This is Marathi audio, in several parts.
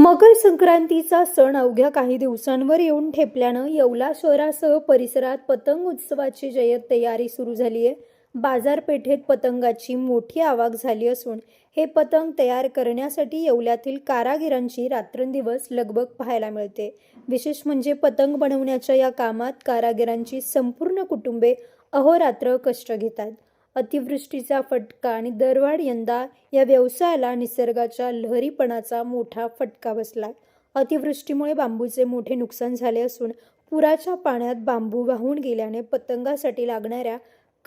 मकर संक्रांतीचा सण अवघ्या काही दिवसांवर येऊन ठेपल्यानं येवला शहरासह परिसरात पतंग उत्सवाची जय्यत तयारी सुरू झाली आहे. बाजारपेठेत पतंगाची मोठी आवक झाली असून हे पतंग तयार करण्यासाठी येवल्यातील कारागिरांची रात्रंदिवस लगबग पाहायला मिळते. विशेष म्हणजे पतंग बनवण्याच्या या कामात कारागिरांची संपूर्ण कुटुंबे अहोरात्र कष्ट घेतात. अतिवृष्टीचा फटका आणि दरवाढ यंदा या व्यवसायाला निसर्गाच्या लहरीपणाचा मोठा फटका बसला. अतिवृष्टीमुळे बांबूचे मोठे नुकसान झाले असून पुराच्या पाण्यात बांबू वाहून गेल्याने पतंगासाठी लागणाऱ्या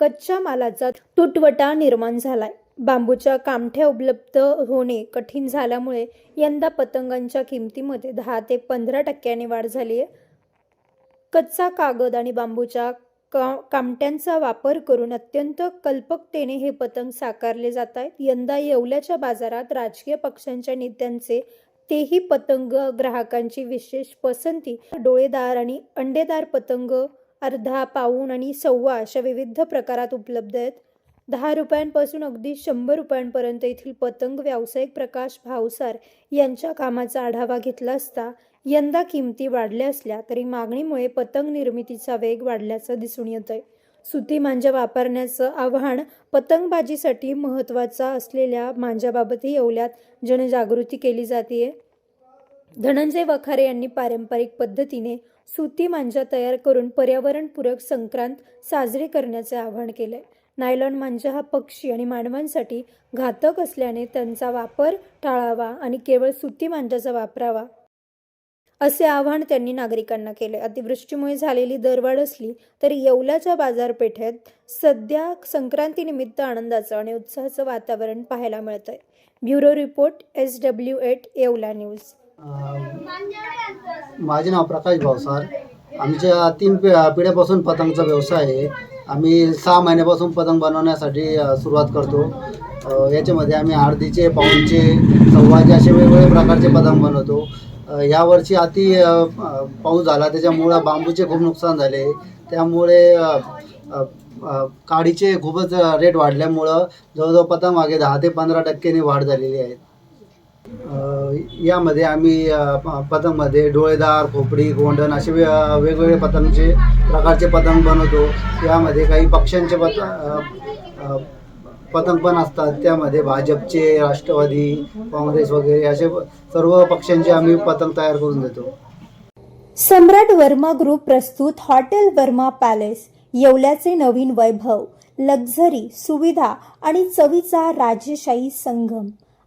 कच्च्या मालाचा तुटवटा निर्माण झालाय. बांबूच्या कामठ्या उपलब्ध होणे कठीण झाल्यामुळे यंदा पतंगांच्या किमतीमध्ये दहा ते पंधरा टक्क्याने वाढ झाली आहे कच्चा कागद आणि बांबूच्या का कामट्यांचा वापर करून अत्यंत कल्पकतेने हे पतंग साकारले जात आहेत. यंदा येवल्याच्या बाजारात राजकीय पक्षांच्या नेत्यांचे तेही पतंग ग्राहकांची विशेष पसंती. डोळेदार आणि अंडेदार पतंग अर्धा पाऊण आणि सव्वा अशा विविध प्रकारात उपलब्ध आहेत. दहा रुपयांपासून अगदी शंभर रुपयांपर्यंत येथील पतंग व्यावसायिक प्रकाश भावसार यांच्या कामाचा आढावा घेतला असता यंदा किमती वाढल्या असल्या तरी मागणीमुळे पतंग निर्मितीचा वेग वाढल्याचं दिसून येत आहे सुती मांजा वापरण्याचं आव्हान पतंगबाजीसाठी महत्त्वाचा असलेल्या मांजाबाबतही येवल्यात जनजागृती केली जाते धनंजय वखारे यांनी पारंपरिक पद्धतीने सुती मांजा तयार करून पर्यावरणपूरक संक्रांत साजरी करण्याचे आवाहन केले नायलॉन मांजा हा पक्षी आणि मानवांसाठी घातक असल्याने त्यांचा वापर टाळावा आणि केवळ सुती मांजाचा वापरावा असे आवाहन त्यांनी नागरिकांना केले. अतिवृष्टीमुळे झालेली दरवाढ असली तरी येवल्याच्या बाजारपेठेत सध्या संक्रांतीनिमित्त आनंदाचं आणि उत्साहाचं वातावरण पाहायला मिळत आहे bureau report S W eight Yeola news. माझे नाव प्रकाश भावसार आमच्या तीन पि पिढ्यापासून पतंगचा व्यवसाय आहे. आम्ही सहा महिन्यापासून पतंग बनवण्यासाठी सुरुवात करतो. याच्यामध्ये आम्ही अर्धीचे पाऊनचे सव्वाचे असे वेगवेगळे प्रकारचे पतंग बनवतो. यावर्षी अति पाऊस झाला. त्याच्यामुळं बांबूचे खूप नुकसान झाले. त्यामुळे काडीचे खूपच रेट वाढल्यामुळं जवळजवळ पतंग मागे दहा ते पंधरा टक्क्याने वाढ झालेली आहे. यामध्ये आम्ही पतंगमध्ये डोळेदार खोपडी गोंडण असे वे वेगवेगळे पतंगचे प्रकारचे पतंग बनवतो. यामध्ये काही पक्ष्यांचे पतंग पतंग पण असतात त्यामध्ये भाजपचे राष्ट्रवादी काँग्रेस वगैरे असे सर्व पक्षांचे आम्ही पतंग तयार करून देतो. सम्राट वर्मा ग्रुप प्रस्तुत हॉटेल वर्मा पॅलेस येवल्याचे नवीन वैभव लक्झरी सुविधा आणि चवीचा राजेशाही संगम.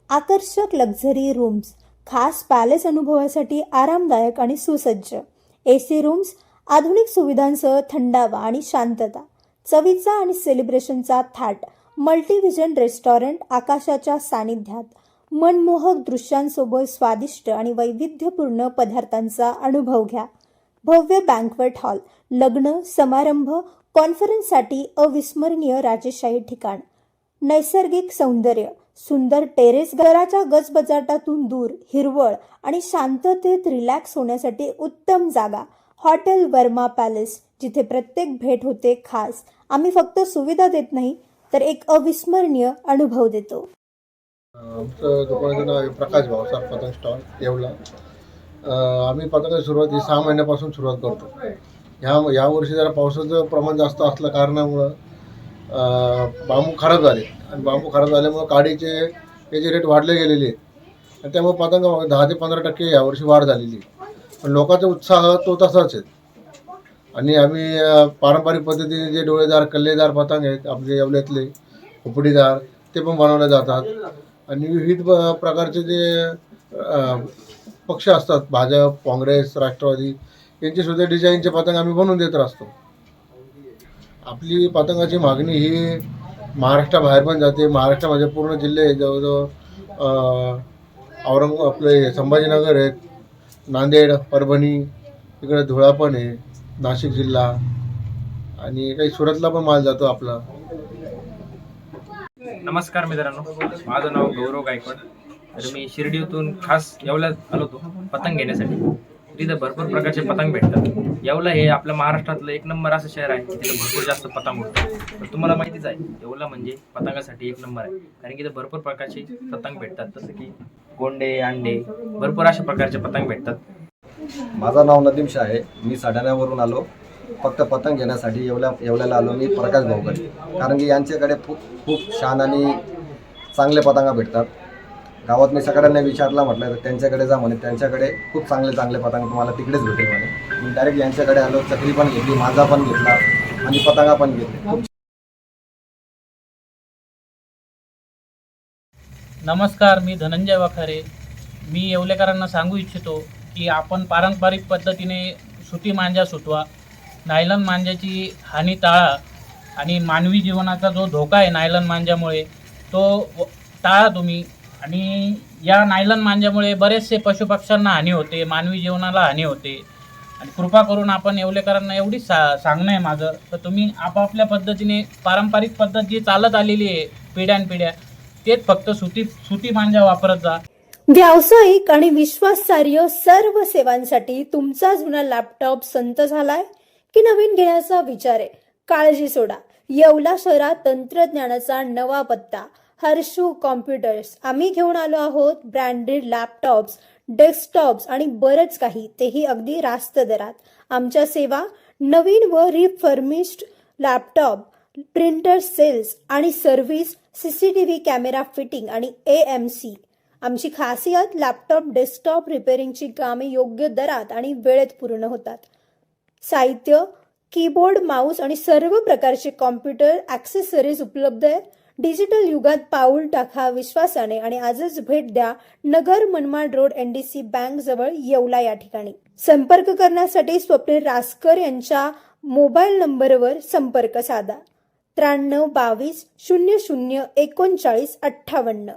आकर्षक लक्झरी रूम्स खास पॅलेस अनुभवासाठी आरामदायक आणि सुसज्ज. ए सी रूम्स आधुनिक सुविधांसह थंडावा आणि शांतता. चवीचा आणि सेलिब्रेशनचा थाट मल्टीव्हिजन रेस्टॉरंट आकाशाच्या सानिध्यात. मनमोहक दृश्यांसोबत स्वादिष्ट आणि वैविध्यपूर्ण पदार्थांचा अनुभव घ्या. भव्य बँकवेट हॉल लग्न समारंभ कॉन्फरन्ससाठी अविस्मरणीय राजेशाही ठिकाण. नैसर्गिक सौंदर्य सुंदर टेरेस घराच्या गजबजाटातून दूर हिरवळ आणि शांततेत रिलॅक्स होण्यासाठी उत्तम जागा. हॉटेल वर्मा पॅलेस जिथे प्रत्येक भेट होते खास. आम्ही फक्त सुविधा देत नाही तर एक अविस्मरणीय अनुभव देतो. आमचं दुकानाचं नाव आहे प्रकाश भावसार पतंग स्टॉल येवला. आम्ही पतंगाची सुरुवात ही सहा महिन्यापासून सुरुवात करतो. ह्या यावर्षी जरा पावसाचं प्रमाण जास्त असल्या कारणामुळं बांबू खराब झाले. आणि बांबू खराब झाल्यामुळं काडीचे याचे रेट वाढले गेलेले. आहेत आणि त्यामुळे पतंग दहा ते पंधरा टक्के यावर्षी वाढ झालेली. आहे पण लोकांचा उत्साह तो तसाच आहे. आणि आम्ही पारंपरिक पद्धतीने जे डोळेदार कल्लेदार पतंग आहेत आपले येवल्यातले खोपडीदार ते पण बनवले जातात. आणि विविध प- प्रकारचे जे पक्ष असतात भाजप काँग्रेस राष्ट्रवादी यांचे सुद्धा डिझाईनचे पतंग आम्ही बनवून देत असतो. आपली पतंगाची मागणी ही महाराष्ट्राबाहेर पण जाते. महाराष्ट्रामध्ये पूर्ण जिल्हे आहेत, जवळजवळ औरंग आपले संभाजीनगर आहेत नांदेड परभणी इकडे धुळा पण आहे. नाशिक जिल्हा आणि काही सुरतला पण माल जातो आपला. नमस्कार मित्रांनो माझं नाव गौरव गायकवाड. तर मी शिर्डीतून खास येवल्यात आलो होतो पतंग घेण्यासाठी. तिथं भरपूर प्रकारचे पतंग भेटतात. येवला हे आपल्या महाराष्ट्रातलं एक नंबर असं शहर आहे तिथं भरपूर जास्त पतंग उडतात. तर तुम्हाला माहितीच आहे येवला म्हणजे पतंगासाठी एक नंबर आहे. कारण की इथं भरपूर प्रकारचे पतंग भेटतात जसं की गोंडे अंडे भरपूर अशा प्रकारचे पतंग भेटतात. माझं नाव नदीम शाह आहे. मी सडाण्यावरून आलो. फक्त पतंग घेण्यासाठी येवल्या येवल्याला आलो मी प्रकाश भाऊकडे कारण की यांच्याकडे खूप खूप छान आणि चांगले पतंग भेटतात. गावात मी सगळ्यांना विचारला म्हटलं तर त्यांच्याकडे जा म्हणे. त्यांच्याकडे खूप चांगले चांगले पतंग तुम्हाला तिकडेच भेटेल म्हणे. मी डायरेक्ट यांच्याकडे आलो चकरी पण घेतली माझा पण घेतला आणि पतंगा पण घेतली खूप नमस्कार मी धनंजय वाखारे. मी येवलेकरांना सांगू इच्छितो की आपण पारंपरिक पद्धतीने सुती मांजा सुटवा नायलन मांजाची हानी टाळा आणि मानवी जीवनाचा जो धोका आहे नायलन मांजामुळे तो व- टाळा तुम्ही. आणि या नायलन मांजामुळे बरेचसे पशुपक्ष्यांना हानी होते मानवी जीवनाला हानी होते. आणि कृपा करून आपण येवलेकरांना एवढी सा सांगणं आहे माझं. तर तुम्ही आपापल्या पद्धतीने पारंपरिक पद्धत जी चालत आलेली आहे पिढ्यानपिढ्या तेच फक्त सुती सुती मांजा वापरत जा. व्यावसायिक आणि विश्वासार्ह सर्व सेवांसाठी तुमचा जुना लॅपटॉप संत झालाय? की नवीन घेण्याचा विचार आहे? काळजी सोडा. येवला शहरात तंत्रज्ञानाचा नवा पत्ता. हर्षू कॉम्प्युटर्स. आम्ही घेऊन आलो आहोत ब्रँडेड लॅपटॉप्स डेस्कटॉप्स आणि बरंच काही. तेही अगदी रास्त दरात. आमच्या सेवा नवीन व रिफर्मिश्ड लॅपटॉप प्रिंटर सेल्स आणि सर्व्हिस सीसीटीव्ही कॅमेरा फिटिंग आणि ए एम सी आमची खासियत लॅपटॉप डेस्कटॉप रिपेअरिंगची कामे योग्य दरात आणि वेळेत पूर्ण होतात. साहित्य कीबोर्ड माऊस आणि सर्व प्रकारचे कॉम्प्युटर ॲक्सेसरीज उपलब्ध आहे डिजिटल युगात पाऊल टाका विश्वासाने आणि आजच भेट द्या Nagar Manmad road N D C bank जवळ येवला या ठिकाणी. संपर्क करण्यासाठी स्वप्नील रासकर यांच्या मोबाईल नंबरवर संपर्क साधा. त्र्याण्णव बावीस शून्य शून्य एकोणचाळीस अठ्ठावन्न.